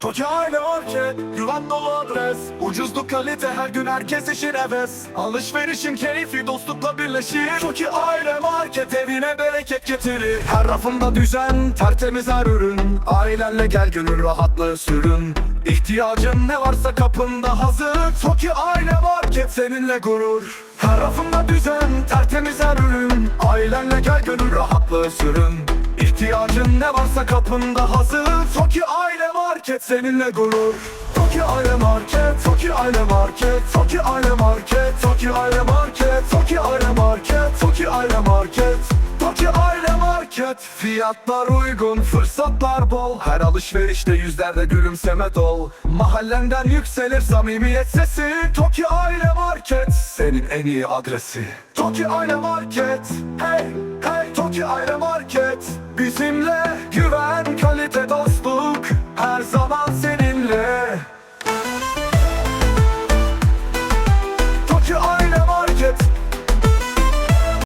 Toki Aile Market, güven dolu adres. Ucuzluk kalite her gün herkes işin heves. Alışverişin keyfi dostlukla birleşir. Toki Aile Market evine bereket getirir. Her rafında düzen, tertemiz her ürün. Ailenle gel gönül rahatlığı sürün. İhtiyacın ne varsa kapında hazır. Toki Aile Market seninle gurur. Her rafında düzen, tertemiz her ürün. Ailenle gel gönül rahatlığı sürün. İhtiyacın ne varsa kapında hazır. Toki Aile Market seninle gurur Toki Aile Market, Toki Aile Market Toki Aile Market, Toki Aile Market Toki Aile Market, Toki Aile Market Toki Aile Market Fiyatlar uygun, fırsatlar bol Her alışverişte yüzlerde gülümseme dol Mahallenden yükselir samimiyet sesi Toki Aile Market Senin en iyi adresi Toki Aile Market Hey, hey Toki Aile Market Bizimle güven, kalite, senin